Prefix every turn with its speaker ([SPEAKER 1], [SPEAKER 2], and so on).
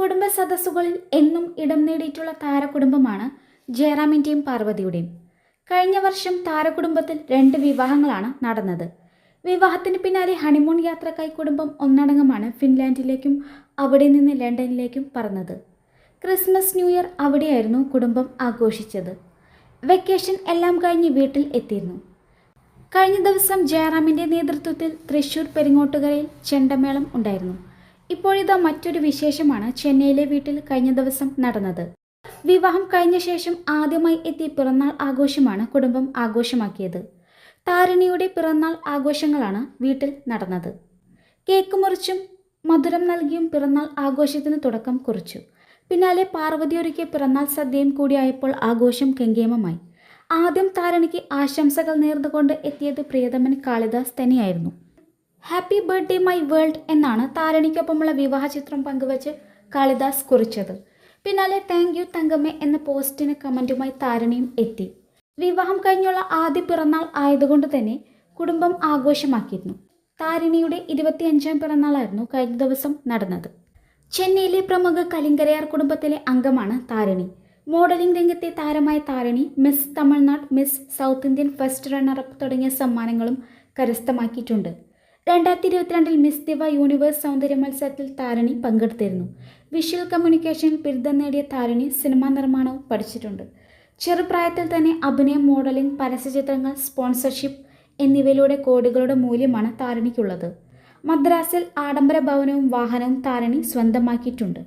[SPEAKER 1] കുടുംബ സദസ്സുകളിൽ എന്നും ഇടം നേടിയിട്ടുള്ള താരകുടുംബമാണ് ജയറാമിന്റെയും പാർവതിയുടെയും. കഴിഞ്ഞ വർഷം താരകുടുംബത്തിൽ രണ്ട് വിവാഹങ്ങളാണ് നടന്നത്. വിവാഹത്തിന് പിന്നാലെ ഹണിമൂൺ യാത്രക്കായി കുടുംബം ഒന്നടങ്കമാണ് ഫിൻലാൻഡിലേക്കും അവിടെ നിന്ന് ലണ്ടനിലേക്കും പറന്നത്. ക്രിസ്മസ് ന്യൂ ഇയർ അവിടെയായിരുന്നു കുടുംബം ആഘോഷിച്ചത്. വെക്കേഷൻ എല്ലാം കഴിഞ്ഞ് വീട്ടിൽ എത്തിയിരുന്നു. കഴിഞ്ഞ ദിവസം ജയറാമിന്റെ നേതൃത്വത്തിൽ തൃശൂർ പെരിങ്ങോട്ടുകരയിൽ ചെണ്ടമേളം ഉണ്ടായിരുന്നു. ഇപ്പോഴിതാ മറ്റൊരു വിശേഷമാണ് ചെന്നൈയിലെ വീട്ടിൽ കഴിഞ്ഞ ദിവസം നടന്നത്. വിവാഹം കഴിഞ്ഞ ശേഷം ആദ്യമായി എത്തിയ പിറന്നാൾ ആഘോഷമാണ് കുടുംബം ആഘോഷമാക്കിയത്. താരിണിയുടെ പിറന്നാൾ ആഘോഷങ്ങളാണ് വീട്ടിൽ നടന്നത്. കേക്ക് മുറിച്ചും മധുരം നൽകിയും പിറന്നാൾ ആഘോഷത്തിന് തുടക്കം കുറിച്ചു. പിന്നാലെ പാർവതി ഒരുക്കിയ പിറന്നാൾ സദ്യയും കൂടിയായപ്പോൾ ആഘോഷം കെങ്കേമമായി. ആദ്യം താരണിക്ക് ആശംസകൾ നേർന്നുകൊണ്ട് എത്തിയത് പ്രിയതമൻ കാളിദാസ് തന്നെയായിരുന്നു. ഹാപ്പി ബർത്ത്ഡേ മൈ വേൾഡ് എന്നാണ് താരണിക്കൊപ്പമുള്ള വിവാഹ ചിത്രം പങ്കുവച്ച് കാളിദാസ് കുറിച്ചത്. പിന്നാലെ താങ്ക് യു തങ്കമ്മ എന്ന പോസ്റ്റിന് കമന്റുമായി താരണിയും എത്തി. വിവാഹം കഴിഞ്ഞുള്ള ആദ്യ പിറന്നാൾ ആയതുകൊണ്ട് തന്നെ കുടുംബം ആഘോഷമാക്കിയിരുന്നു. താരിണിയുടെ ഇരുപത്തിയഞ്ചാം പിറന്നാളായിരുന്നു കഴിഞ്ഞ ദിവസം നടന്നത്. ചെന്നൈയിലെ പ്രമുഖ കലിങ്കരയാർ കുടുംബത്തിലെ അംഗമാണ് താരിണി. മോഡലിംഗ് രംഗത്തെ താരമായ Tharini miss Tamil Nadu miss south Indian first runner up തുടങ്ങിയ സമ്മാനങ്ങളും കരസ്ഥമാക്കിയിട്ടുണ്ട്. രണ്ടായിരത്തി ഇരുപത്തിരണ്ടിൽ മിസ് ദിവ യൂണിവേഴ്സ് സൗന്ദര്യ മത്സരത്തിൽ താരണി പങ്കെടുത്തിരുന്നു. വിഷ്വൽ കമ്മ്യൂണിക്കേഷനിൽ ബിരുദം നേടിയ താരണി സിനിമാ നിർമ്മാണവും പഠിച്ചിട്ടുണ്ട്. ചെറുപ്രായത്തിൽ തന്നെ അഭിനയം മോഡലിംഗ് പരസ്യചിത്രങ്ങൾ സ്പോൺസർഷിപ്പ് എന്നിവയിലൂടെ കോടികളുടെ മൂല്യമാണ് താരണിക്കുള്ളത്. മദ്രാസിൽ ആഡംബര ഭവനവും വാഹനവും താരണി സ്വന്തമാക്കിയിട്ടുണ്ട്.